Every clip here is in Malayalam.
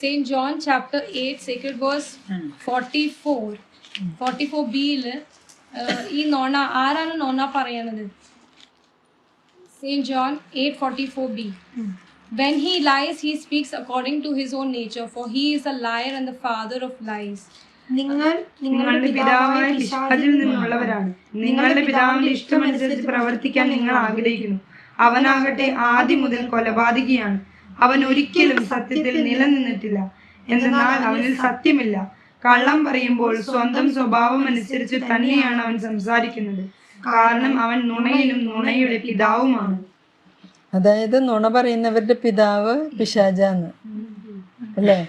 St. Eight chapter 8, sacred verse 44. 44 ബിയിൽ ഈ നോണ ആരാണ് നോണ പറയണത്? Saint John eight forty four B when he lies he speaks according to his own nature for he is a liar and the father of lies നിങ്ങൾ നിങ്ങളുടെ പിതാവായ പിശാചിൽ നിന്നുള്ളവരാണ്. നിങ്ങളുടെ പിതാവിന്റെ ഇഷ്ടമനുസരിച്ച് പ്രവർത്തിക്കാൻ നിങ്ങൾ ആഗ്രഹിക്കുന്നു. അവനാകട്ടെ ആദ്യം മുതൽ കൊലപാതകിയാണ്. അവൻ ഒരിക്കലും സത്യത്തിൽ നിലനിന്നിട്ടില്ല. എന്നാൽ അവനിൽ സത്യമില്ല. കള്ളം പറയുമ്പോൾ സ്വന്തം സ്വഭാവം അനുസരിച്ച് തന്നെയാണ് അവൻ സംസാരിക്കുന്നത്. കാരണം അവൻ നുണയിലും നുണയുടെ പിതാവുമാണ്. അതായത് നുണ പറയുന്നവരുടെ പിതാവ് പിശാജാന്ന് അല്ലേ?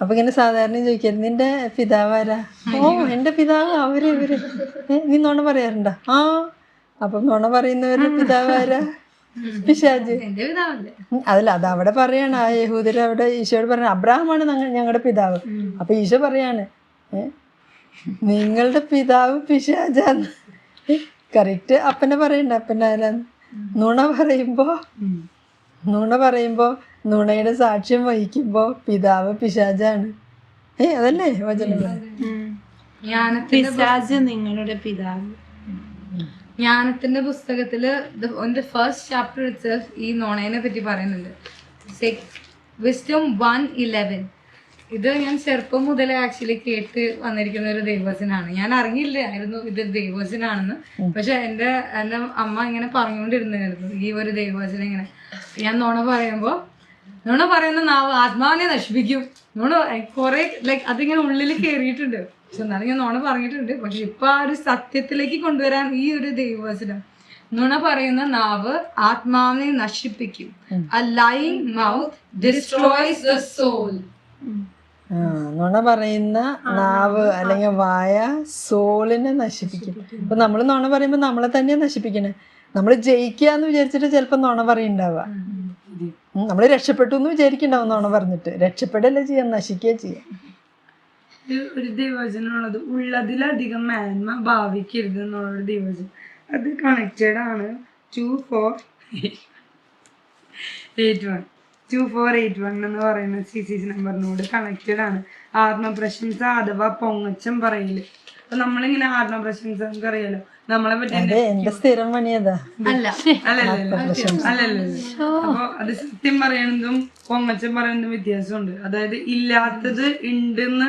അപ്പൊ ഇങ്ങനെ സാധാരണ ചോദിക്കരുത്. നിന്റെ പിതാവ് ആരാ? ഓ എന്റെ പിതാവ് അവർ ഇവർ. നീ നുണ പറയാറുണ്ടോ? ആ അപ്പം നുണ പറയുന്നവരുടെ പിതാവ് ആരാ? പിശാജ് അതല്ല അത് അവിടെ പറയാണ് ആ യഹൂദര് അവിടെ ഈശോയോട് പറയണ അബ്രാഹമാണ് ഞങ്ങളുടെ പിതാവ്. അപ്പൊ ഈശോ പറയാണ് നിങ്ങളുടെ പിതാവ് പിശാജാന്ന് കറക്റ്റ് അപ്പനെ പറയണ്ട അപ്പന്റെ ആരാന്ന് നുണ പറയുമ്പോ നുണ പറയുമ്പോ നുണയുടെ സാക്ഷ്യം വഹിക്കുമ്പോ പിതാവ് പിശാജാണ്. ഏ അതല്ലേ വചനം? പിശാജ് പിശാച് നിങ്ങളുടെ പിതാവ്. ജ്ഞാനത്തിന്റെ പുസ്തകത്തിൽ ഫസ്റ്റ് ചാപ്റ്റർ ഇറ്റ്സെൽഫ് ഈ നോണേനെ പറ്റി പറയുന്നുണ്ട്. വിസ്റ്റം വൺ ഇലവൻ ഇത് ഞാൻ ചെറുപ്പം മുതലേ ആക്ച്വലി കേട്ട് വന്നിരിക്കുന്ന ഒരു ദൈവവചനാണ്. ഞാൻ അറിഞ്ഞില്ലായിരുന്നു ഇത് ദൈവവചനാണെന്ന്. പക്ഷെ എന്റെ എന്റെ അമ്മ ഇങ്ങനെ പറഞ്ഞുകൊണ്ടിരുന്നായിരുന്നു ഈ ഒരു ദൈവവചനം ഇങ്ങനെ. ഞാൻ നോണ പറയുമ്പോൾ നോണ പറയുന്ന നാവ് ആത്മാവിനെ നശിപ്പിക്കും. നോണ കുറെ ലൈക് അതിങ്ങനെ ഉള്ളിൽ കയറിയിട്ടുണ്ട് പക്ഷെ എന്നാലും ഞാൻ നുണ പറഞ്ഞിട്ടുണ്ട്. പക്ഷെ ഇപ്പൊ ആ ഒരു സത്യത്തിലേക്ക് കൊണ്ടുവരാൻ ഈ ഒരു ദൈവവചനം നുണ പറയുന്ന നാവ് ആത്മാവിനെ നശിപ്പിക്കും. a lying mouth destroys the soul. നുണ പറയുന്ന നാവ് അല്ലെങ്കിൽ വായ സോളിനെ നശിപ്പിക്കും. ഇപ്പൊ നമ്മൾ നുണ പറയുമ്പോൾ നമ്മളെ തന്നെ നശിപ്പിക്കണേ. നമ്മൾ ജയിക്കുക എന്ന് വിചാരിച്ചിട്ട് ചിലപ്പോൾ നുണ പറയുണ്ടാവുക നമ്മൾ രക്ഷപ്പെട്ടു എന്ന് വിചാരിക്കണ്ടാവും നുണ പറഞ്ഞിട്ട്. രക്ഷപ്പെടല്ലേ ചെയ്യാൻ നശിക്കുക ചെയ്യാം. ഒരു ദൈവവചനമുള്ളത് ഉള്ളതിലധികം മേന്മ ഭാവിക്കരുത് എന്നുള്ളൊരു ദൈവചനം അത് കണക്റ്റഡ് ആണ്. Two four eight one two four eight one എന്ന് പറയുന്ന സി സി നമ്പറിനോട് കണക്റ്റഡ് ആണ്. ആത്മപ്രശംസ അഥവാ പൊങ്ങച്ചം പറയൽ. അപ്പൊ നമ്മളിങ്ങനെ ആത്മപ്രശംസ നമുക്ക് അറിയാലോ നമ്മളെ പറ്റി അതെ എന്റെ സ്ഥിരം പണിയതാ? അല്ല. അപ്പൊ അത് സത്യം പറയണതും പൊങ്ങച്ചൻ പറയുന്നതും വ്യത്യാസമുണ്ട്. അതായത് ഇല്ലാത്തത് ഉണ്ടെന്ന്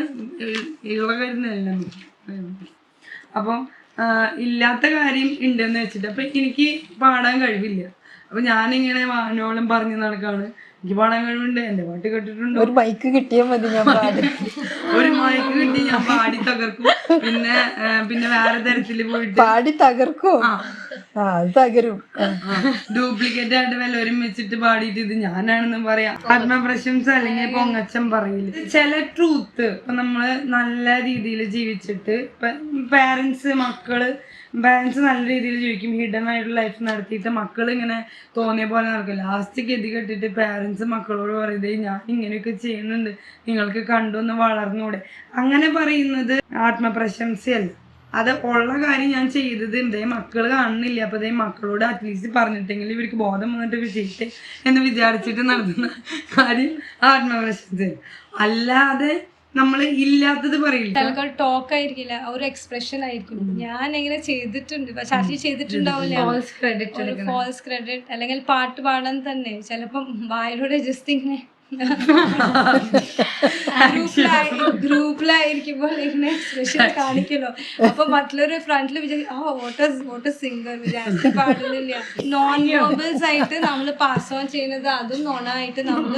ഇള കാര്യമല്ല അപ്പം അപ്പൊ ഇല്ലാത്ത കാര്യം ഉണ്ടെന്ന് വെച്ചിട്ട് അപ്പൊ എനിക്ക് പാടാൻ കഴിവില്ല. അപ്പൊ ഞാനിങ്ങനെ വാനോളം പറഞ്ഞു നടക്കാണ്. എനിക്ക് പാടാൻ കഴിവുണ്ട്. എന്റെ പാട്ട് കേട്ടിട്ടുണ്ട്. ഒരു മൈക്ക് കിട്ടിയാൽ മതി ഞാൻ പാടി. ഒരു മൈക്ക് കിട്ടി ഞാൻ പാടി തകർക്കും. പിന്നെ പിന്നെ വേറെ തരത്തിൽ പോയിട്ട് പാടി തകർക്കോ? ആ. അത് തകരും. ഡ്യൂപ്ലിക്കേറ്റ് ആയിട്ട് വല്ലവരും വെച്ചിട്ട് പാടിയിട്ട് ഇത് ഞാനാണെന്ന് പറയാം. ആത്മപ്രശംസ അല്ലെങ്കിൽ പൊങ്ങച്ചം പറയില്ല. ചില ട്രൂത്ത് ഇപ്പൊ നമ്മൾ നല്ല രീതിയിൽ ജീവിച്ചിട്ട് ഇപ്പൊ പേരൻസ് മക്കൾ പാരന്റ്സ് നല്ല രീതിയിൽ ജീവിക്കും. ഹിഡൻ ആയിട്ടുള്ള ലൈഫ് നടത്തിയിട്ട് മക്കൾ ഇങ്ങനെ തോന്നിയ പോലെ നടക്കും. ലാസ്റ്റ് ഗതി കെട്ടിട്ട് പാരന്റ്സ് മക്കളോട് പറയുന്നത് ഞാൻ ഇങ്ങനെയൊക്കെ ചെയ്യുന്നുണ്ട്. നിങ്ങൾക്ക് കണ്ടൊന്ന് വളർന്നൂടെ. അങ്ങനെ പറയുന്നത് ആത്മപ്രശംസയല്ല. അത് ഉള്ള കാര്യം ഞാൻ ചെയ്തത് എന്തേ മക്കൾ കാണുന്നില്ല. അപ്പൊ ദേ മക്കളോട് അറ്റ്ലീസ്റ്റ് പറഞ്ഞിട്ടെങ്കിൽ ഇവർക്ക് ബോധം വന്നിട്ട് വിജയിട്ടെ എന്ന് വിചാരിച്ചിട്ട് നടത്തുന്ന കാര്യം ആത്മപ്രശംസ അല്ലാതെ നമ്മൾ ഇല്ലാത്തത് പറയില്ല? ടോക്ക് ആയിരിക്കില്ല ഒരു എക്സ്പ്രഷൻ ആയിരിക്കും. ഞാൻ എങ്ങനെ ചെയ്തിട്ടുണ്ട്. ശശി ചെയ്തിട്ടുണ്ടാവില്ല. ഫോൾസ് ക്രെഡിറ്റ് അല്ലെങ്കിൽ പാട്ട് പാടാൻ തന്നെ. ചിലപ്പം വായിലൂടെ ജസ്റ്റ് ഇങ്ങനെ ഗ്രൂപ്പിലായിരിക്കുമ്പോൾ ഇങ്ങനെ എക്സ്പ്രഷൻ കാണിക്കല്ലോ. അപ്പൊ മറ്റുള്ളവര് ഫ്രണ്ടിൽ വിചാരിക്കും വോട്ട് സിംഗർ വിചാരിച്ച പാടുന്നില്ല. നോൺ വെർബൽസ് ആയിട്ട് നമ്മൾ പാസ് ഓൺ ചെയ്യുന്നത് അതും നോണായിട്ട് നമ്മൾ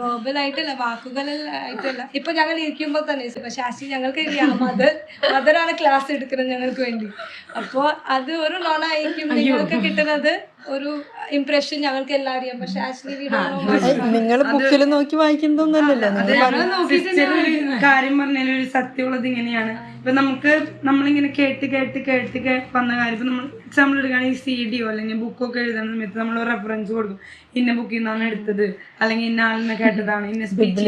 വെർബൽ ആയിട്ടല്ല വാക്കുകളായിട്ടല്ല ഇപ്പൊ ഞങ്ങൾ ഇരിക്കുമ്പോൾ തന്നെ ശാസ്ത്രി ഞങ്ങൾക്ക് മദർ മദറാണ് ക്ലാസ് എടുക്കുന്നത് ഞങ്ങൾക്ക് വേണ്ടി. അപ്പോ അത് ഒരു നോണായിരിക്കും നിങ്ങൾക്ക് കിട്ടുന്നത്. ഒരു ഇംപ്രഷൻ ഞങ്ങൾക്ക് എല്ലാം അറിയാം പക്ഷെ ആക്ച്വലി നിങ്ങൾ ബുക്കിൽ നോക്കി ഒരു കാര്യം പറഞ്ഞാൽ ഒരു സത്യമുള്ളത് ഇങ്ങനെയാണ്. ഇപ്പൊ നമുക്ക് നമ്മളിങ്ങനെ കേട്ട് കേട്ട് കേട്ട് കേട്ട് വന്ന കാര്യം ഇപ്പൊ നമ്മൾ എക്സാമ്പിൾ എടുക്കുകയാണെങ്കിൽ സി ഡിയോ അല്ലെങ്കിൽ ബുക്കൊക്കെ എഴുതുന്ന സമയത്ത് നമ്മൾ റെഫറൻസ് കൊടുക്കും. ഇന്ന ബുക്കിൽ നിന്നാണ് എടുത്തത്. അല്ലെങ്കിൽ ഇന്ന ആളിനെ കേട്ടതാണ്. ഇന്ന സ്പീച്ച്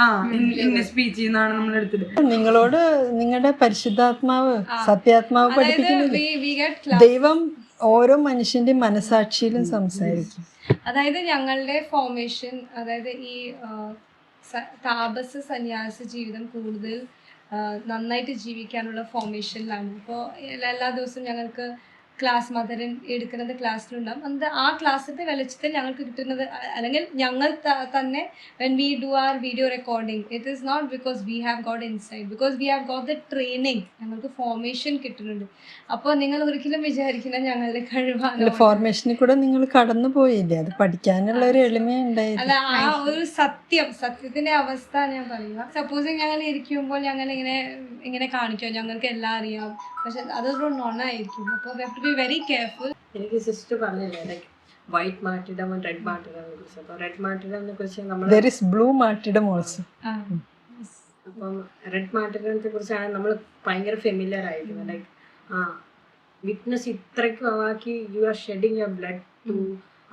ആ ഇന്ന- സ്പീച്ചിൽ നിന്നാണ് നമ്മൾ എടുത്തത്. നിങ്ങളോട് നിങ്ങളുടെ പരിശുദ്ധാത്മാവ് സത്യാത്മാവ് പഠിപ്പിക്കുന്നില്ല? വി ഗെറ്റ് ദൈവം ഓരോ മനുഷ്യന്റെ മനസാക്ഷിയിലും സംസാരിക്കും. അതായത് ഞങ്ങളുടെ ഫോർമേഷൻ അതായത് ഈ താപസ സന്യാസ ജീവിതം കൂടുതൽ നന്നായിട്ട് ജീവിക്കാനുള്ള ഫോർമേഷനിലാണ് ഇപ്പോൾ എല്ലാ ദിവസവും ഞങ്ങൾക്ക് ക്ലാസ് മദർ എടുക്കുന്നത് ക്ലാസ്സിലുണ്ടാവും അത് ആ ക്ലാസ്സിന്റെ വെളിച്ചത്തിൽ ഞങ്ങൾക്ക് കിട്ടുന്നത് അല്ലെങ്കിൽ ഞങ്ങൾ തന്നെ when we do are video recording it is not because we have got inside because we have got the training ഞങ്ങൾക്ക് ഫോർമേഷൻ കിട്ടുന്നുണ്ട്. അപ്പോൾ നിങ്ങൾ ഒരിക്കലും വിചാരിക്കുന്ന ഞങ്ങളുടെ കഴിവാണ്. ഫോർമേഷനിൽ കൂടെ നിങ്ങൾ കടന്നു പോയില്ലേ? അത് പഠിക്കാനുള്ള ഒരു എളിമയുണ്ടായിരുന്നു അല്ല ആ ഒരു സത്യം സത്യത്തിന്റെ അവസ്ഥ ഞാൻ പറയുക സപ്പോസ് ഞങ്ങൾ ഇരിക്കുമ്പോൾ ഞങ്ങൾ ഇങ്ങനെ ഇങ്ങനെ കാണിക്കും ഞങ്ങൾക്ക് എല്ലാം അറിയാം. പക്ഷെ അതൊരു നോണായിരിക്കും അപ്പോൾ we have to be very careful എനിക്ക് സിസ്റ്റർ പറഞ്ഞില്ലേ like white martyrdom red martyrdom കുറിച്ച്. അപ്പോൾ റെഡ് മാറ്റിടം കുറിച്ച് നമ്മൾ ദർ ഇസ് ബ്ലൂ ഓൾസോ അപ്പം റെഡ് മാറ്റിടത്തെ കുറിച്ചാണ് നമ്മൾ ഭയങ്കര ഫെമിലിയർ ആയിരിക്കുന്നത്. ലൈക്ക് ആ വിറ്റ്നസ് ഇത്രയ്ക്കും ആക്കി you are shedding your blood to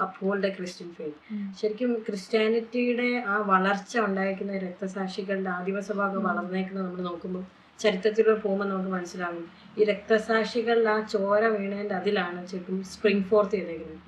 uphold the Christian faith ശരിക്കും ക്രിസ്ത്യാനിറ്റിയുടെ ആ വളർച്ച ഉണ്ടായിരിക്കുന്ന രക്തസാക്ഷികളുടെ ആദിവാസഭാഗം വളർന്നേക്കുന്നത് നമ്മൾ നോക്കുമ്പോൾ ചരിത്രത്തിലൂടെ പോകുമ്പോൾ നമുക്ക് മനസ്സിലാകും. ഈ രക്തസാക്ഷികൾ ആ ചോര വീണേന്റെ അതിലാണ് ശരിക്കും സ്പ്രിംഗ് ഫോർത്ത് ചെയ്തേക്കുന്നത്.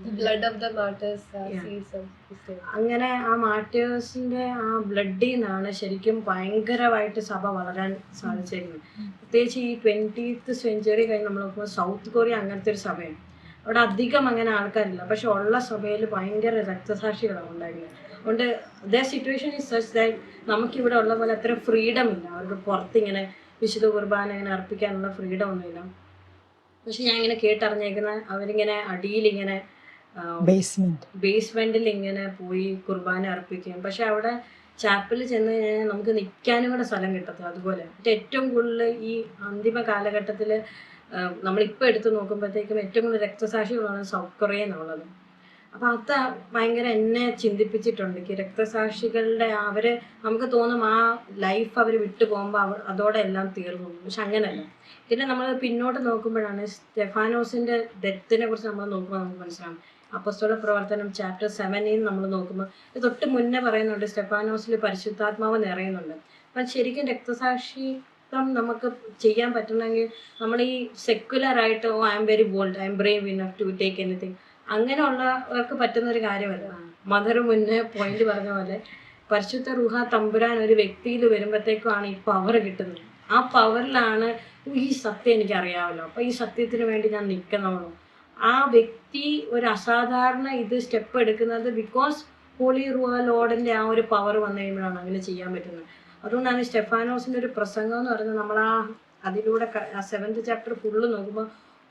Uh. അങ്ങനെ ആ മാർട്ടേഴ്സിന്റെ ആ ബ്ലഡിൽ നിന്നാണ് ശരിക്കും ഭയങ്കരമായിട്ട് സഭ വളരാൻ സാധിച്ചിരിക്കുന്നത് പ്രത്യേകിച്ച് ഈ ട്വന്റീത്ത് സെഞ്ചുറി കഴിഞ്ഞ് നമ്മൾ നോക്കുമ്പോൾ സൗത്ത് കൊറിയ അങ്ങനത്തെ ഒരു സഭയാണ്. അവിടെ അധികം അങ്ങനെ ആൾക്കാരില്ല. പക്ഷെ ഉള്ള സഭയിൽ ഭയങ്കര രക്തസാക്ഷികളാണ് ഉണ്ടായിരുന്നത്. അതുകൊണ്ട് the situation is such that നമുക്കിവിടെ ഉള്ള പോലെ അത്ര ഫ്രീഡം ഇല്ല. അവർക്ക് പുറത്തിങ്ങനെ വിശുദ്ധ കുർബാന ഇങ്ങനെ അർപ്പിക്കാനുള്ള ഫ്രീഡം ഒന്നുമില്ല. പക്ഷെ ഞാൻ ഇങ്ങനെ കേട്ടറിഞ്ഞേക്കുന്ന അവരിങ്ങനെ അടിയിലിങ്ങനെ ഇങ്ങനെ ബേസ്മെന്റ് ബേസ്മെന്റിൽ ഇങ്ങനെ പോയി കുർബാന അർപ്പിക്കും പക്ഷെ അവിടെ ചാപ്പലിൽ ചെന്ന് കഴിഞ്ഞാൽ നമുക്ക് നിൽക്കാനും കൂടെ സ്ഥലം കിട്ടത്തില്ല അതുപോലെ. മറ്റേ ഏറ്റവും കൂടുതൽ ഈ അന്തിമ കാലഘട്ടത്തിൽ നമ്മളിപ്പോൾ എടുത്തു നോക്കുമ്പോഴത്തേക്കും ഏറ്റവും കൂടുതൽ രക്തസാക്ഷികളാണ് സൗത്ത് കൊറിയ എന്നുള്ളത് അപ്പം അത് ഭയങ്കര എന്നെ ചിന്തിപ്പിച്ചിട്ടുണ്ട്. രക്തസാക്ഷികളുടെ അവർ നമുക്ക് തോന്നും ആ ലൈഫ് അവർ വിട്ടു പോകുമ്പോൾ അവർ അതോടെ എല്ലാം തീർന്നു. പക്ഷെ അങ്ങനെയല്ല പിന്നെ നമ്മൾ പിന്നോട്ട് നോക്കുമ്പോഴാണ് സ്റ്റെഫാനോസിന്റെ ഡെത്തിനെ കുറിച്ച് നമ്മൾ നോക്കുമ്പോൾ നമുക്ക് മനസ്സിലാവും അപ്പസ്തോല പ്രവർത്തനം ചാപ്റ്റർ സെവനിൽ നമ്മൾ നോക്കുമ്പോൾ തൊട്ട് മുന്നേ പറയുന്നുണ്ട് സ്റ്റെഫാനോസിൽ പരിശുദ്ധാത്മാവ് നിറയുന്നുണ്ട്. അപ്പം ശരിക്കും രക്തസാക്ഷി നമുക്ക് ചെയ്യാൻ പറ്റണമെങ്കിൽ നമ്മൾ ഈ സെക്യുലർ ആയിട്ട് I'm very bold I'm brave enough to take anything അങ്ങനെയുള്ളവർക്ക് പറ്റുന്ന ഒരു കാര്യമല്ല. മദർ മുന്നേ പോയിന്റ് പറഞ്ഞ പോലെ പരിശുദ്ധ റുഹ തമ്പുരാൻ ഒരു വ്യക്തിയിൽ വരുമ്പോഴത്തേക്കുമാണ് ഈ പവർ കിട്ടുന്നത്. ആ പവറിലാണ് ഈ സത്യം എനിക്ക് അറിയാമല്ലോ. അപ്പൊ ഈ സത്യത്തിന് വേണ്ടി ഞാൻ നിൽക്കണമല്ലോ ആ വ്യക്തി ഒരു അസാധാരണ ഇത് സ്റ്റെപ്പ് എടുക്കുന്നത് ബിക്കോസ് ഹോളി റുഹ ലോഡിന്റെ ആ ഒരു പവർ വന്നു കഴിയുമ്പോഴാണ് അങ്ങനെ ചെയ്യാൻ പറ്റുന്നത്. അതുകൊണ്ടാണ് സ്റ്റെഫാനോസിന്റെ ഒരു പ്രസംഗം എന്ന് പറയുന്നത് നമ്മൾ ആ അതിലൂടെ സെവൻത് ചാപ്റ്റർ ഫുള്ള് നോക്കുമ്പോൾ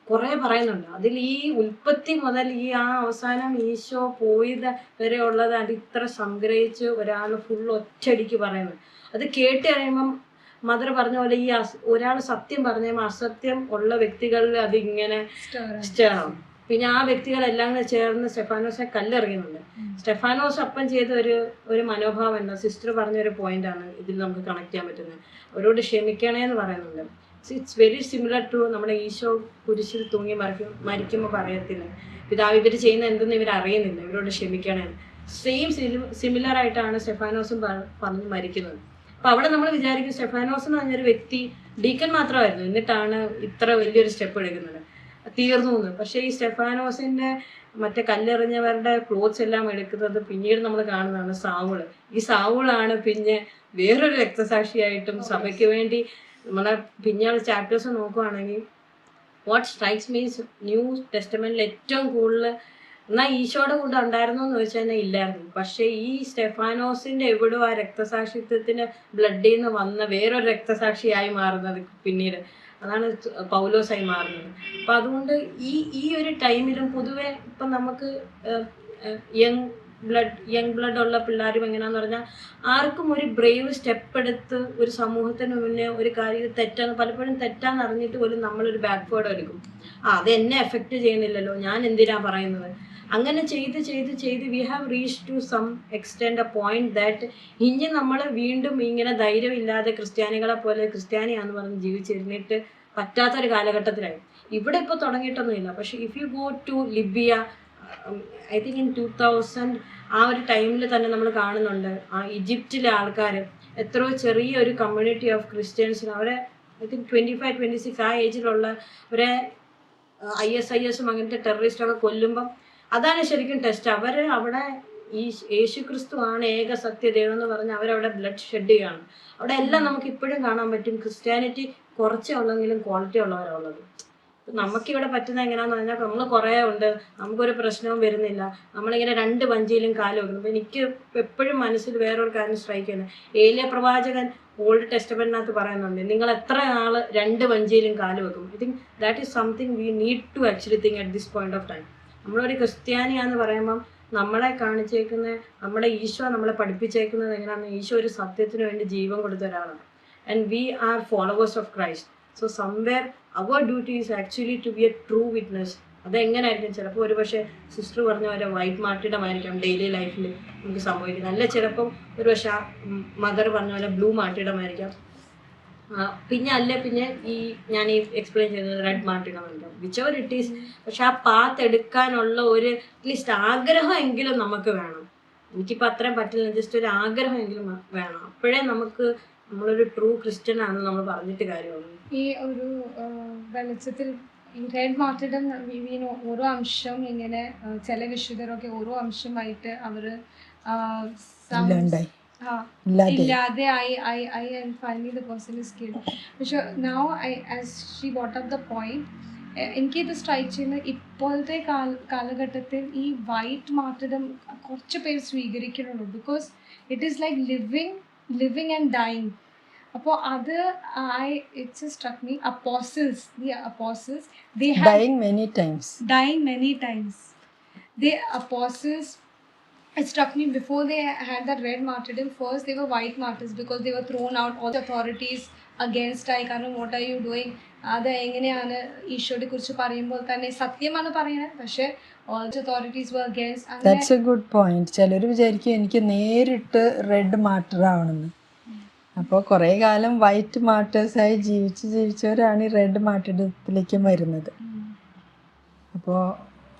കുറെ പറയുന്നുണ്ട്. അതിൽ ഈ ഉൽപ്പത്തി മുതൽ ഈ ആ അവസാനം ഈശോ പോയത് വരെ ഉള്ളത് അത് ഇത്ര സംഗ്രഹിച്ച് ഒരാൾ ഫുൾ ഒറ്റടിക്ക് പറയുന്നത് അത് കേട്ട് കഴിയുമ്പം മദർ പറഞ്ഞ പോലെ ഈ ഒരാൾ സത്യം പറഞ്ഞ അസത്യം ഉള്ള വ്യക്തികളിൽ അതിങ്ങനെ ചേർന്നു പിന്നെ ആ വ്യക്തികളെല്ലാം കൂടെ ചേർന്ന് സ്റ്റെഫാനോസിനെ കല്ലെറിയുന്നുണ്ട്. സ്റ്റെഫാനോസ് അപ്പം ചെയ്ത ഒരു ഒരു മനോഭാവം എന്താ? സിസ്റ്റർ പറഞ്ഞ ഒരു പോയിന്റാണ് ഇതിൽ നമുക്ക് കണക്ട് ചെയ്യാൻ പറ്റുന്നത്. അവരോട് ക്ഷമിക്കണേ എന്ന് പറയുന്നുണ്ട്. ഇറ്റ്സ് വെരി സിമിലർ ടു നമ്മുടെ ഈശോ കുരിശിൽ തൂങ്ങി മറിക്കും മരിക്കുമ്പോൾ പറയത്തില്ല. പിതാവ് ഇവർ ചെയ്യുന്ന എന്തെന്ന് ഇവർ അറിയുന്നില്ല. ഇവരോട് ക്ഷമിക്കണേ. സെയിം സിമിലർ ആയിട്ടാണ് സ്റ്റെഫാനോസും പറഞ്ഞ് മരിക്കുന്നത്. അപ്പൊ അവിടെ നമ്മൾ വിചാരിക്കും സ്റ്റെഫാനോസ് എന്ന് പറഞ്ഞൊരു വ്യക്തി ഡീക്കൻ മാത്രമായിരുന്നു. എന്നിട്ടാണ് ഇത്ര വലിയൊരു സ്റ്റെപ്പ് എടുക്കുന്നത്. തീർന്നു എന്ന്. പക്ഷേ ഈ സ്റ്റെഫാനോസിന്റെ മറ്റേ കല്ലെറിഞ്ഞവരുടെ ക്ലോത്ത്സ് എല്ലാം എടുക്കുന്നത് പിന്നീട് നമ്മൾ കാണുന്നതാണ് സാവുൾ ഈ സാവുളാണ് പിന്നെ വേറൊരു രക്തസാക്ഷിയായിട്ടും സഭയ്ക്ക് വേണ്ടി നമ്മളെ പിന്നെയുള്ള ചാപ്റ്റേഴ്സ് നോക്കുവാണെങ്കിൽ വാട്ട് സ്ട്രൈക്സ് മീൻസ് ന്യൂ ടെസ്റ്റമെന്റിൽ ഏറ്റവും കൂടുതൽ എന്നാൽ ഈശോയുടെ കൂടെ ഉണ്ടായിരുന്നു എന്ന് ചോദിച്ചാൽ തന്നെ ഇല്ലായിരുന്നു. പക്ഷേ ഈ സ്റ്റെഫാനോസിന്റെ എവിടെയോ ആ രക്തസാക്ഷിത്വത്തിന്റെ ബ്ലഡിൽ നിന്ന് വന്ന വേറൊരു രക്തസാക്ഷിയായി മാറുന്നത് പിന്നീട്? അതാണ് പൗലോസായി മാറുന്നത്. അപ്പൊ അതുകൊണ്ട് ഈ ഈ ഒരു ടൈമിലും പൊതുവെ ഇപ്പം നമുക്ക് യങ് ബ്ലഡ് യങ് ബ്ലഡ് ഉള്ള പിള്ളേരും എങ്ങനെയാന്ന് പറഞ്ഞാൽ ആർക്കും ഒരു ബ്രേവ് സ്റ്റെപ്പ് എടുത്ത് ഒരു സമൂഹത്തിന് മുന്നേ ഒരു കാര്യം തെറ്റാന്ന് പലപ്പോഴും തെറ്റാന്ന് അറിഞ്ഞിട്ട് പോലും നമ്മളൊരു ബാക്ക്വേർഡ് എടുക്കും. ആ അത് എന്നെ എഫക്റ്റ് ചെയ്യുന്നില്ലല്ലോ. ഞാൻ എന്തിനാ പറയുന്നത്? അങ്ങനെ ചെയ്ത് ചെയ്ത് ചെയ്ത് we have reach to some extend a point that ഇനി നമ്മൾ വീണ്ടും ഇങ്ങനെ ധൈര്യമില്ലാതെ ക്രിസ്ത്യാനികളെ പോലെ ക്രിസ്ത്യാനിയാന്ന് പറഞ്ഞ് ജീവിച്ചിരുന്നിട്ട് പറ്റാത്തൊരു കാലഘട്ടത്തിലായി. ഇവിടെ ഇപ്പോൾ തുടങ്ങിയിട്ടൊന്നുമില്ല. പക്ഷെ if you go to Libya I think in two thousand ആ ഒരു ടൈമിൽ തന്നെ നമ്മൾ കാണുന്നുണ്ട്. ആ ഈജിപ്റ്റിലെ ആൾക്കാർ എത്രയോ ചെറിയ ഒരു കമ്മ്യൂണിറ്റി ഓഫ് ക്രിസ്ത്യൻസിന് അവരെ I think twenty five twenty six ആ ഏജിലുള്ള അവരെ ഐ എസ് ഐ എസും അങ്ങനത്തെ ടെററിസ്റ്റൊക്കെ കൊല്ലുമ്പം അതാണ് ശരിക്കും ടെസ്റ്റ് അവർ അവിടെ ഈ യേശു ക്രിസ്തു ആണ് ഏക സത്യദേവം എന്ന് പറഞ്ഞ് അവരവിടെ ബ്ലഡ് ഷെഡ് ചെയ്യുകയാണ്. അവിടെ എല്ലാം നമുക്ക് ഇപ്പോഴും കാണാൻ പറ്റും. ക്രിസ്ത്യാനിറ്റി കുറച്ചേ ഉള്ളെങ്കിലും ക്വാളിറ്റി ഉള്ളവരാണ് ഉള്ളത്. നമുക്കിവിടെ പറ്റുന്ന എങ്ങനെയാന്ന് പറഞ്ഞാൽ നമ്മൾ കുറേ ഉണ്ട്. നമുക്കൊരു പ്രശ്നവും വരുന്നില്ല. നമ്മളിങ്ങനെ രണ്ട് വഞ്ചിയിലും കാലം വെക്കുന്നു അപ്പൊ എനിക്ക് എപ്പോഴും മനസ്സിൽ വേറൊരു കാര്യം സ്ട്രൈക്ക് ചെയ്യുന്നത്. ഏലിയ പ്രവാചകൻ ഓൾഡ് ടെസ്റ്റമെന്റിനകത്ത് പറയുന്നുണ്ട് നിങ്ങൾ എത്ര നാൾ രണ്ട് വഞ്ചിയിലും കാൽ വെക്കും? I think that is something we need to actually think at this point of time നമ്മളൊരു ക്രിസ്ത്യാനിയാന്ന് പറയുമ്പം നമ്മളെ കാണിച്ചേക്കുന്ന നമ്മുടെ ഈശോ നമ്മളെ പഠിപ്പിച്ചേക്കുന്നത് എങ്ങനെയാണെന്ന് ഈശോ ഒരു സത്യത്തിന് വേണ്ടി ജീവൻ കൊടുത്ത ഒരാളാണ്. And we are followers of Christ so somewhere our duty is actually to be a true witness അതെങ്ങനെയായിരിക്കും? ചിലപ്പോൾ ഒരു പക്ഷേ സിസ്റ്റർ പറഞ്ഞ പോലെ വൈറ്റ് മാർട്ടിടമായിരിക്കാം ഡെയിലി ലൈഫിൽ നമുക്ക് സംഭവിക്കുന്നത്. അല്ല ചിലപ്പം ഒരു പക്ഷേ മദർ പറഞ്ഞ പോലെ ബ്ലൂ മാർട്ടിടമായിരിക്കാം ആ, പിന്നെ അല്ല പിന്നെ ഈ ഞാൻ ഈ എക്സ്പ്ലെയിൻ ചെയ്യുന്നത് റെഡ് മാർട്ടിടമായിരിക്കാം വിച്ച് എവർ ഇറ്റ് ഈസ് പക്ഷെ ആ പാത്ത് എടുക്കാനുള്ള ഒരു അറ്റ്ലീസ്റ്റ് ആഗ്രഹമെങ്കിലും നമുക്ക് വേണം. എനിക്കിപ്പോൾ അത്രയും പറ്റില്ല ജസ്റ്റ് ഒരു ആഗ്രഹമെങ്കിലും വേണം. അപ്പോഴേ നമുക്ക് നമ്മളൊരു ട്രൂ ക്രിസ്ത്യൻ ആണെന്ന് നമ്മൾ പറഞ്ഞിട്ട് കാര്യമുള്ളൂ. ഈ ഒരു വെളിച്ചത്തിൽ ഈ റെഡ് മാർട്ടിഡം വീണു ഓരോ അംശം ഇങ്ങനെ ചില വിശുദ്ധരൊക്കെ ഓരോ അംശമായിട്ട് അവർ ഇല്ലാണ്ടായി. ഇല്ലാതെ. ഇല്ലാതെ I I I and finally the person is killed പക്ഷെ now I as she brought up the point എനിക്കിത് സ്ട്രൈക്ക് ചെയ്യുന്നത് ഇപ്പോഴത്തെ കാല കാലഘട്ടത്തിൽ ഈ വൈറ്റ് മാർട്ടിഡം കുറച്ച് പേര് സ്വീകരിക്കുന്നുള്ളൂ. Because it is like living living and dying അപ്പോൾ അത് I it's struck me apostles the apostles they dying many times dying many times. They apostles, it struck me before they had that red martyrdom. First, they were white martyrs because they were thrown out. All the authorities against I കാരണം വാട്ട് ആർ യു ഡൂയിങ് അത് എങ്ങനെയാണ് ഈശോയെ കുറിച്ച് പറയുമ്പോൾ തന്നെ സത്യമാണ് പറയുന്നത് പക്ഷേ all the authorities were against that's a good point ചിലർ വിചാരിക്കും എനിക്ക് നേരിട്ട് റെഡ് മാർട്ടർ ആവണമെന്ന് അപ്പോൾ കുറേ കാലം വൈറ്റ് മാർട്ടേഴ്സായി ജീവിച്ച് ജീവിച്ചവരാണ് ഈ റെഡ് മാർട്ടിടത്തിലേക്കും വരുന്നത്. അപ്പോൾ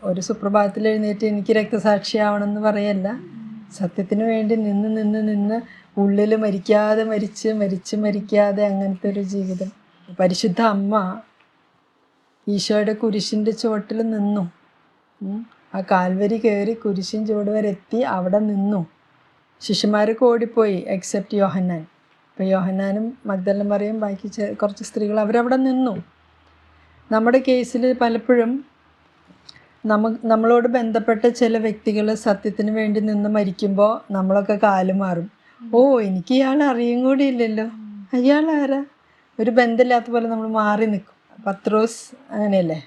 ഒരു സുപ്രഭാതത്തിൽ എഴുന്നേറ്റ് എനിക്ക് രക്തസാക്ഷിയാവണമെന്ന് പറയല്ല. സത്യത്തിന് വേണ്ടി നിന്ന് നിന്ന് നിന്ന് ഉള്ളിൽ മരിക്കാതെ മരിച്ച് മരിച്ച് മരിക്കാതെ അങ്ങനത്തെ ഒരു ജീവിതം. പരിശുദ്ധ അമ്മ ഈശോയുടെ കുരിശിന്റെ ചുവട്ടിൽ നിന്നു ആ കാൽവരി കയറി കുരിശിൻ ചുവട് വരെ എത്തി അവിടെ നിന്നു. ശിശുമാർക്ക് ഓടിപ്പോയി എക്സെപ്റ്റ് യോഹന്നാൻ. ഇപ്പോൾ യോഹനാനും മഗ്ദലൻ പറയും ബാക്കി കുറച്ച് സ്ത്രീകൾ അവരവിടെ നിന്നു. നമ്മുടെ കേസിൽ പലപ്പോഴും നമ്മ നമ്മളോട് ബന്ധപ്പെട്ട ചില വ്യക്തികൾ സത്യത്തിന് വേണ്ടി നിന്ന് മരിക്കുമ്പോൾ നമ്മളൊക്കെ കാലു മാറും. ഓ എനിക്ക് ഇയാൾ അറിയും കൂടി ഇല്ലല്ലോ. അയാൾ ആരാ? ഒരു ബന്ധമില്ലാത്ത പോലെ നമ്മൾ മാറി നിൽക്കും. പത്രോസ് അങ്ങനെയല്ലേ?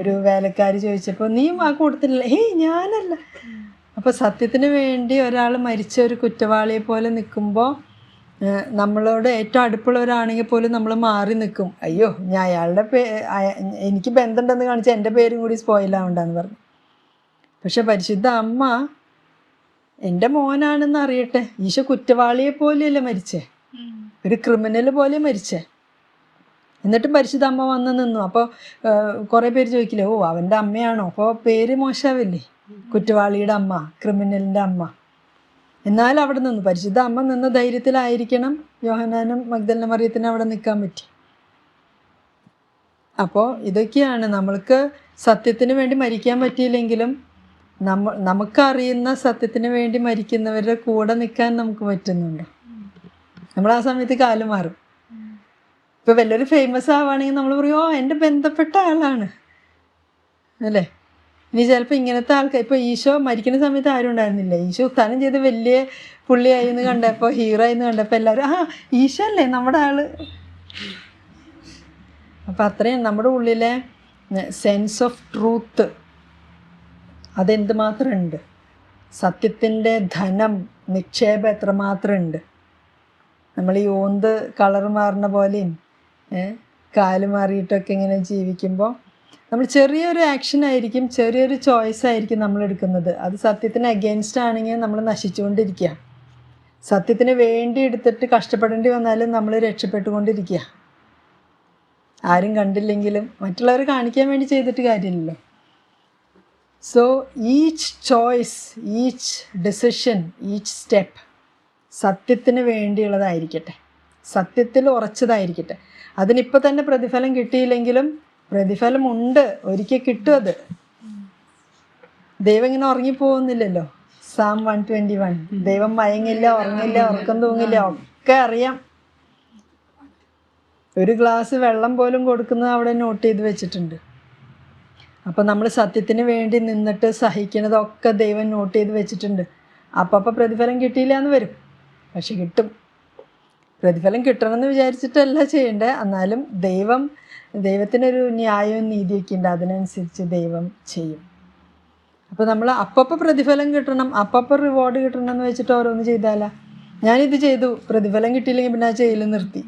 ഒരു വേലക്കാരി ചോദിച്ചപ്പോൾ നീ ആ കൂട്ടത്തിലല്ല? ഹേയ് ഞാനല്ല. അപ്പോൾ സത്യത്തിന് വേണ്ടി ഒരാൾ മരിച്ച ഒരു കുറ്റവാളിയെ പോലെ നിൽക്കുമ്പോൾ നമ്മളോട് ഏറ്റവും അടുപ്പുള്ളവരാണെങ്കിൽ പോലും നമ്മൾ മാറി നിൽക്കും. അയ്യോ ഞാൻ അയാളുടെ പേ എനിക്ക് ബന്ധമുണ്ടെന്ന് കാണിച്ച് എന്റെ പേരും കൂടി സ്പോയിലാവണ്ടെന്ന് പറഞ്ഞു. പക്ഷെ പരിശുദ്ധ അമ്മ എന്റെ മോനാണെന്ന് അറിയട്ടെ. ഈശോ കുറ്റവാളിയെ പോലെയല്ലേ മരിച്ചേ? ഒരു ക്രിമിനൽ പോലെ മരിച്ചേ. എന്നിട്ടും പരിശുദ്ധ അമ്മ വന്ന് നിന്നു. അപ്പോൾ കുറേ പേര് ചോദിക്കില്ലേ? ഓ അവന്റെ അമ്മയാണോ? അപ്പോൾ പേര് മോശമാവില്ലേ കുറ്റവാളിയുടെ അമ്മ ക്രിമിനലിന്റെ അമ്മ. എന്നാൽ അവിടെ നിന്ന് പരിശുദ്ധ അമ്മ നിന്ന ധൈര്യത്തിലായിരിക്കണം. യോഹനാനും മഗ്ദലിന മറിയത്തിനും അവിടെ നിൽക്കാൻ പറ്റി. അപ്പോൾ ഇതൊക്കെയാണ് നമ്മൾക്ക് സത്യത്തിന് വേണ്ടി മരിക്കാൻ പറ്റിയില്ലെങ്കിലും നമ്മ നമുക്കറിയുന്ന സത്യത്തിന് വേണ്ടി മരിക്കുന്നവരുടെ കൂടെ നിൽക്കാൻ നമുക്ക് പറ്റുന്നുണ്ട്. നമ്മൾ ആ സമയത്ത് കാലം മാറും. ഇപ്പോൾ വല്ലൊരു ഫേമസ് ആവുകയാണെങ്കിൽ നമ്മൾ പറയും ഓ എന്റെ ബന്ധപ്പെട്ട ആളാണ്. അല്ലേ? ഇനി ചിലപ്പോൾ ഇങ്ങനത്തെ ആൾക്കാർ ഇപ്പോൾ ഈശോ മരിക്കുന്ന സമയത്ത് ആരും ഉണ്ടായിരുന്നില്ല? ഈശോ ഉത്ഥാനം ചെയ്ത് വലിയ പുള്ളിയായി എന്ന് കണ്ടപ്പോൾ ഹീറോ എന്ന് കണ്ടപ്പോൾ എല്ലാവരും ആ ഈശോ അല്ലേ? നമ്മുടെ ആൾ. അപ്പം അത്രയും നമ്മുടെ ഉള്ളിലെ സെൻസ് ഓഫ് ട്രൂത്ത് അതെന്തുമാത്രം ഉണ്ട് സത്യത്തിന്റെ ധനം നിക്ഷേപം എത്രമാത്രം ഉണ്ട് നമ്മൾ ഈ ഓന്ത് കളർ മാറുന്ന പോലെയും കാൽ മാറിയിട്ടൊക്കെ ഇങ്ങനെ ജീവിക്കുമ്പോൾ നമ്മൾ ചെറിയൊരു ആക്ഷൻ ആയിരിക്കും ചെറിയൊരു ചോയ്സ് ആയിരിക്കും നമ്മൾ എടുക്കുന്നത്. അത് സത്യത്തിന് അഗെയിൻസ്റ്റ് ആണെങ്കിൽ നമ്മൾ നശിച്ചുകൊണ്ടിരിക്കുക. സത്യത്തിന് വേണ്ടി എടുത്തിട്ട് കഷ്ടപ്പെടേണ്ടി വന്നാലും നമ്മൾ രക്ഷപ്പെട്ടുകൊണ്ടിരിക്കുക. ആരും കണ്ടില്ലെങ്കിലും മറ്റുള്ളവർ കാണിക്കാൻ വേണ്ടി ചെയ്തിട്ട് കാര്യമില്ലല്ലോ. So each choice each decision each step സത്യത്തിന് വേണ്ടിയുള്ളതായിരിക്കട്ടെ. സത്യത്തിൽ ഉറച്ചതായിരിക്കട്ടെ. അതിനിപ്പോൾ തന്നെ പ്രതിഫലം കിട്ടിയില്ലെങ്കിലും പ്രതിഫലം ഉണ്ട് ഒരിക്കൽ കിട്ടും അത്. ദൈവം ഇങ്ങനെ ഉറങ്ങിപ്പോകുന്നില്ലല്ലോ. സാം വൺ ട്വന്റി വൺ ദൈവം മയങ്ങില്ല ഉറങ്ങില്ല ഉറക്കം തൂങ്ങില്ല. ഒക്കെ അറിയാം. ഒരു ഗ്ലാസ് വെള്ളം പോലും കൊടുക്കുന്നത് അവിടെ നോട്ട് ചെയ്ത് വെച്ചിട്ടുണ്ട്. അപ്പം നമ്മൾ സത്യത്തിന് വേണ്ടി നിന്നിട്ട് സഹിക്കുന്നതൊക്കെ ദൈവം നോട്ട് ചെയ്ത് വെച്ചിട്ടുണ്ട്. അപ്പം അപ്പം പ്രതിഫലം കിട്ടിയില്ല എന്ന് വരും. പക്ഷെ കിട്ടും. പ്രതിഫലം കിട്ടണമെന്ന് വിചാരിച്ചിട്ടല്ല ചെയ്യേണ്ടത്. എന്നാലും ദൈവം ദൈവത്തിനൊരു ന്യായവും നീതിയൊക്കെ ഉണ്ട്. അതിനനുസരിച്ച് ദൈവം ചെയ്യും. അപ്പോൾ നമ്മൾ അപ്പപ്പോൾ പ്രതിഫലം കിട്ടണം അപ്പപ്പോൾ റിവാർഡ് കിട്ടണം എന്ന് വെച്ചിട്ട് ഓരോന്ന് ചെയ്താലാ. ഞാനിത് ചെയ്തു. പ്രതിഫലം കിട്ടിയില്ലെങ്കിൽ പിന്നെ ആ ചെയ്യൽ നിർത്തി.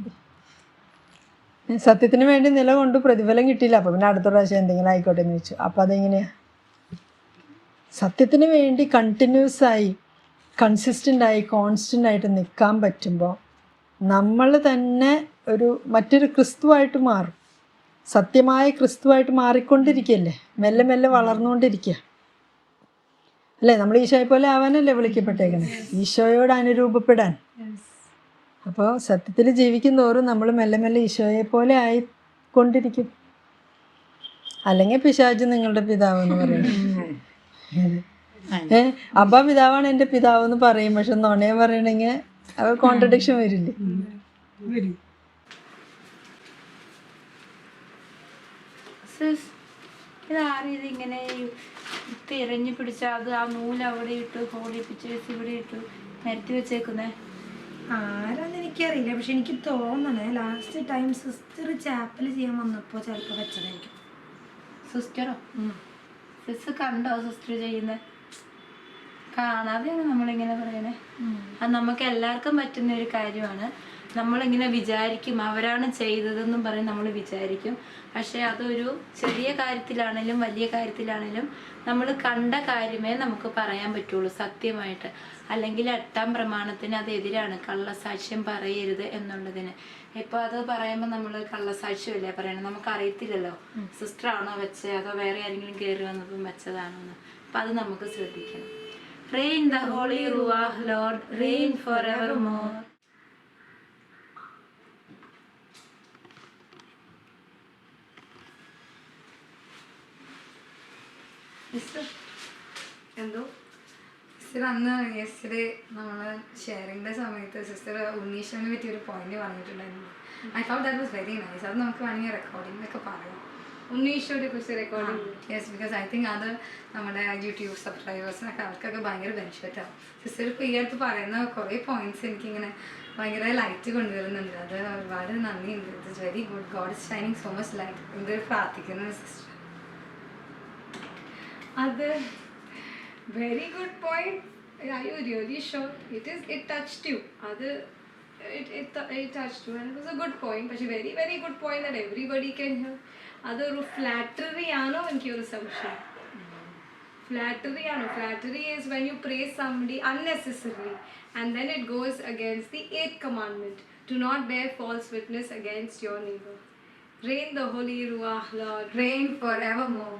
സത്യത്തിന് വേണ്ടി നിലകൊണ്ട് പ്രതിഫലം കിട്ടിയില്ല. അപ്പോൾ പിന്നെ അടുത്ത പ്രാവശ്യം എന്തെങ്കിലും ആയിക്കോട്ടെ എന്ന് വെച്ചു. അപ്പോൾ അതെങ്ങനെയാ? സത്യത്തിന് വേണ്ടി കണ്ടിന്യൂസ് ആയി കൺസിസ്റ്റന്റ് ആയി കോൺസ്റ്റന്റ് ആയിട്ട് നിൽക്കാൻ പറ്റുമ്പോൾ നമ്മൾ തന്നെ ഒരു മറ്റൊരു ക്രിസ്തുവായിട്ട് മാറും. സത്യമായ ക്രിസ്തുവായിട്ട് മാറിക്കൊണ്ടിരിക്കുകയല്ലേ മെല്ലെ മെല്ലെ വളർന്നുകൊണ്ടിരിക്കുക അല്ലേ? നമ്മൾ ഈശോയെ പോലെ ആവാനല്ലേ വിളിക്കപ്പെട്ടേക്കണേ? ഈശോയോട് അനുരൂപപ്പെടാൻ. അപ്പോൾ സത്യത്തിൽ ജീവിക്കും നമ്മൾ മെല്ലെ മെല്ലെ ഈശോയെ പോലെ ആയിക്കൊണ്ടിരിക്കും. അല്ലെങ്കിൽ പിശാജ് നിങ്ങളുടെ പിതാവ് എന്ന് പറയുന്നത്. ഏ? അബ്ബ പിതാവാണ് എന്റെ പിതാവ് എന്ന് പറയും. പക്ഷെ നുണയെ പറയണെങ്കിൽ അത് കോൺട്രഡിക്ഷൻ വരില്ലേ? സിസ് ഇതാരും ഇതിങ്ങനെ തിരഞ്ഞു പിടിച്ച അത് ആ നൂൽ അവിടെ ഇട്ടു ഹോളിപ്പിച്ച് വെച്ച് ഇവിടെ ഇട്ടു നിരത്തി വെച്ചേക്കുന്നേ? ആരാന്ന് എനിക്കറിയില്ല. പക്ഷെ എനിക്ക് തോന്നണേ ലാസ്റ്റ് ടൈം സിസ്റ്റർ ചാപ്പൽ ചെയ്യാൻ വന്നപ്പോൾ ചിലപ്പോൾ വെച്ചതായിരിക്കും. സിസ്റ്ററോ സിസ് കണ്ടോ സിസ്റ്റർ ചെയ്യുന്നത് കാണാതെയാണ് നമ്മളിങ്ങനെ പറയണേ. അത് നമുക്ക് എല്ലാവർക്കും പറ്റുന്ന ഒരു കാര്യമാണ്. നമ്മളിങ്ങനെ വിചാരിക്കും അവരാണ് ചെയ്തതെന്നും പറഞ്ഞ് നമ്മൾ വിചാരിക്കും. പക്ഷേ അതൊരു ചെറിയ കാര്യത്തിലാണെങ്കിലും വലിയ കാര്യത്തിലാണെങ്കിലും നമ്മൾ കണ്ട കാര്യമേ നമുക്ക് പറയാൻ പറ്റുള്ളൂ സത്യമായിട്ട്. അല്ലെങ്കിൽ എട്ടാം പ്രമാണത്തിന് അത് എതിരാണ് കള്ളസാക്ഷ്യം പറയരുത് എന്നുള്ളതിന്. ഇപ്പൊ അത് പറയുമ്പോൾ നമ്മൾ കള്ളസാക്ഷ്യമല്ലേ പറയണത് നമുക്ക് അറിയത്തില്ലല്ലോ സിസ്റ്റർ ആണോ വെച്ചത്? അതോ വേറെ ആരെങ്കിലും കയറി വന്നപ്പം വെച്ചതാണോ എന്ന് അപ്പം അത് നമുക്ക് ശ്രദ്ധിക്കണം. Reign the Holy Ruach, Lord, reign forevermore. എന്തോ? സിസ്റ്റർ അന്ന് യെസ്റ്റർഡേ നമ്മൾ ഷെയറിങ്ങിന്റെ സമയത്ത് സിസ്റ്റർ ഉണ്ണീഷനെ പറ്റി ഒരു പോയിന്റ് പറഞ്ഞിട്ടുണ്ടായിരുന്നു. I thought that was very nice അത് നമുക്ക് വേണമെങ്കിൽ റെക്കോർഡിങ്ങിലൊക്കെ പറയാം. ഉണ്ണീഷോടെ കുറിച്ച് recording yes because I think അത് നമ്മുടെ യൂട്യൂബ് സബ്സ്ക്രൈബേഴ്സിനൊക്കെ അവർക്കൊക്കെ ഭയങ്കര ബെനിഫിറ്റ് ആവും സിസ്റ്റർ ഇപ്പോൾ ഈ അടുത്ത് പറയുന്ന കുറേ പോയിന്റ്സ് എനിക്കിങ്ങനെ ഭയങ്കര ലൈറ്റ് കൊണ്ടുവരുന്നുണ്ട്. അത് ഒരുപാട് നന്ദിയുണ്ട്. It is very good God is shining so much light എന്തൊരു പ്രാർത്ഥിക്കുന്നു sister അത് very good point I you really sure it is it touched you അത് it it it touched you and it was a good point പക്ഷെ very very good point that everybody can hear അതൊരു ഫ്ലാറ്ററി ആണോ എനിക്ക് ഒരു സംശയം ഫ്ലാറ്ററി ആണോ flattery is when you praise somebody unnecessarily and then it goes against the eight commandment to not bear false witness against your neighbour Reign the Holy Ruach Lord. Reign forevermore.